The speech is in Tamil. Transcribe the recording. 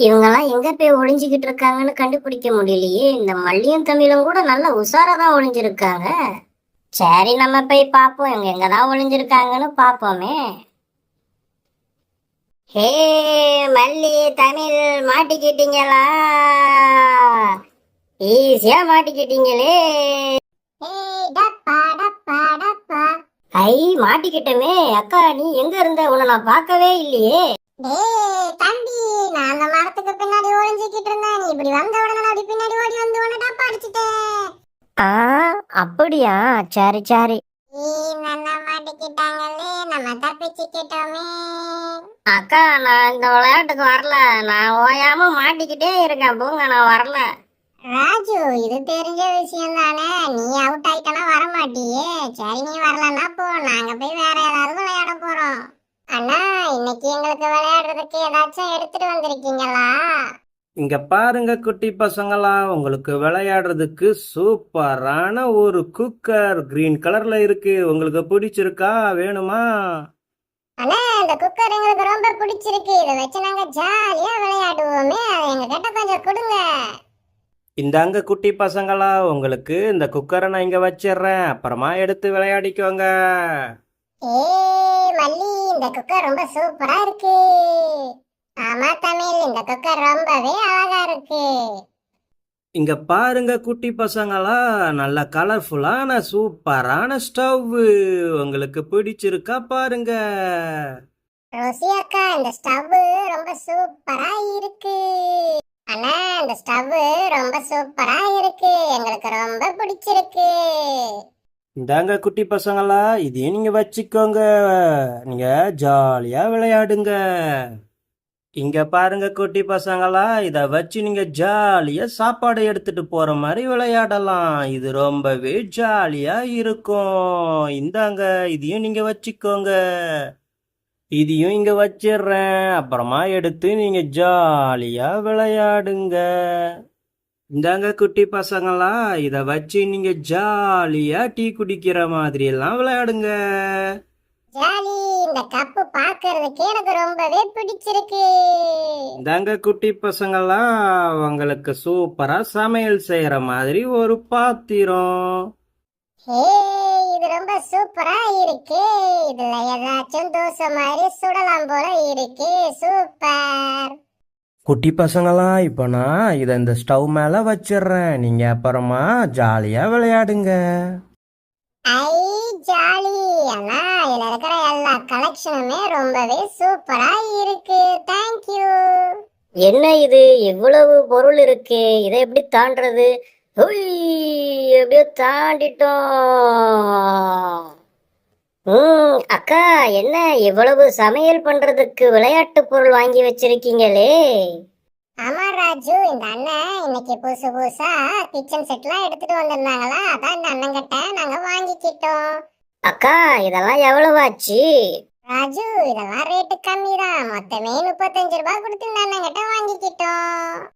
இவங்கெல்லாம் எங்க போய் ஒளிஞ்சுக்கிட்டு இருக்காங்கன்னு கண்டுபிடிக்க முடியலையே. இந்த மல்லியும் தமிழும் கூட நல்ல உஷாரா தான் ஒளிஞ்சிருக்காங்க. சரி நம்ம போய் பார்ப்போம். இவங்க எங்கதான் ஒளிஞ்சிருக்காங்கன்னு பார்ப்போமே. ஹே மல்லி தமிழ் மாட்டிக்கிட்டீங்களா? ஈஸியா மாட்டிக்கிட்டீங்களே. ஐ மாட்டிக்கிட்டமே. அக்கா நீ எங்க இருந்த? உன்னை நான் பார்க்கவே இல்லையே. டேய் தம்பி நான் அந்த மரத்துக்கு பின்னாடி ஒளிஞ்சுக்கிட்டு இருந்தேன். நீ இப்படி வந்த உடனே அப்படி பின்னாடி ஓடி வந்து உன்னை டப்பா அடிச்சிட்டேன். ஆ அப்படியா? சரி சரி. நல்லா மாட்டிக்கிட்டாங்களே நம்ம தப்பிச்சுக்கிட்டோமே. அக்கா நான் இந்த விளையாட்டுக்கு வரல. நான் ஓயாம மாட்டிக்கிட்டே இருக்கேன். போங்க நான் வரல. ராஜு இது தெரிஞ்ச விஷயம் தானே. நீ அவுட் ஆயிட்டனா வர மாட்டியே சரி நீ வரலன்னா போ. நாங்க போய் வேற ஏதாவது விளையாட போறோம். அண்ணா இன்னைக்கு எங்களுக்கு விளையாடுறதுக்கு ஏதாச்சும் எடுத்துட்டு வந்திருக்கீங்களா? இங்க பாருங்க குட்டி பசங்களா உங்களுக்கு விளையாடுறதுக்கு சூப்பரான ஒரு குக்கர். கிரீன் கலர்ல இருக்கு. உங்களுக்கு பிடிச்சிருக்கா? வேணுமா? அண்ணா இந்த குக்கர் எங்களுக்கு ரொம்ப பிடிச்சிருக்கு. இதை வச்சு நாங்க ஜாலியா விளையாடுவோமே. அதை எங்க கிட்ட கொஞ்சம் கொடுங்க. இந்தாங்க குட்டி பசங்களா உங்களுக்கு இந்த குக்கரை நான் இங்க வச்சிடுறேன். அப்புறமா எடுத்து விளையாடிக்கோங்க. ஏய் மல்லி இந்த குக்கர் ரொம்ப சூப்பரா இருக்கு. ஆமா தமிழ் இந்த குக்கர் ரொம்பவே அழகா இருக்கு. இங்க பாருங்க குட்டி பசங்களா நல்ல கலர்ஃபுல்லான சூப்பரான ஸ்டவ் உங்களுக்கு பிடிச்சிருக்கா பாருங்க. ரோசி அக்கா இந்த ஸ்டவ் ரொம்ப சூப்பரா இருக்கு. அண்ணா இந்த ஸ்டவ் ரொம்ப சூப்பரா இருக்கு. எங்களுக்கு ரொம்ப பிடிச்சிருக்கு. இந்தாங்க குட்டி பசங்களா இதையும் நீங்க வச்சுக்கோங்க. நீங்க ஜாலியா விளையாடுங்க. இங்க பாருங்க குட்டி பசங்களா இத வச்சு நீங்க ஜாலியா சாப்பாடு எடுத்துட்டு போற மாதிரி விளையாடலாம். இது ரொம்பவே ஜாலியா இருக்கும். இந்தாங்க இதையும் நீங்க வச்சுக்கோங்க. இதையும் இங்க வச்சிடுறேன். அப்புறமா எடுத்து நீங்க ஜாலியா விளையாடுங்க. இந்தாங்க குட்டி பசங்களா இத வச்சு நீங்க ஜாலியா டீ குடிக்கிற மாதிரி எல்லாம் விளையாடுங்க. ஜாலி இந்த கப்பு பார்க்கிறதுக்கு எனக்கு ரொம்பவே பிடிச்சிருக்கு. இந்தாங்க குட்டி பசங்களா உங்களுக்கு சூப்பரா சமையல் செய்யற மாதிரி ஒரு பாத்திரம். ஹே இது ரொம்ப சூப்பரா இருக்கு. இதுல ஏதாச்சும் தோசை மாதிரி சுடலாம் போல இருக்கு. சூப்பர். குட்டி பசங்களா இப்போ நான் இதை இந்த ஸ்டவ் மேல வச்சிடுறேன். நீங்க அப்புறமா ஜாலியா விளையாடுங்க. ஐ ஜாலி. அண்ணா இதுல இருக்கிற எல்லா கலெக்ஷனுமே ரொம்பவே சூப்பரா இருக்கு. தேங்க்யூ என்ன இது? இவ்வளவு பொருள் இருக்கு. இதை எப்படி தாண்டறது? ஹுய், எப்படியோ தாண்டிட்டோம். ம் அக்கா என்ன இவ்வளவு சமையல் பண்றதுக்கு விளையாட்டு பொருள் வாங்கி வச்சிருக்கீங்களே? ஆமா ராஜு. இந்த அண்ணன் இன்னைக்கு புதுசு புதுசா கிச்சன் செட்லாம் எடுத்துட்டு வந்திருந்தாங்களா? அதான் இந்த அண்ணன் கிட்ட நாங்க வாங்கிக்கிட்டோம். அக்கா இதெல்லாம் எவ்வளவு ஆச்சு ராஜு இதெல்லாம் ரேட்டு கம்மி தான் மொத்தமே முப்பத்தஞ்சு ரூபாய் கொடுத்து இந்த அண்ணன் கிட்ட வாங்கிக்கிட்டோம்.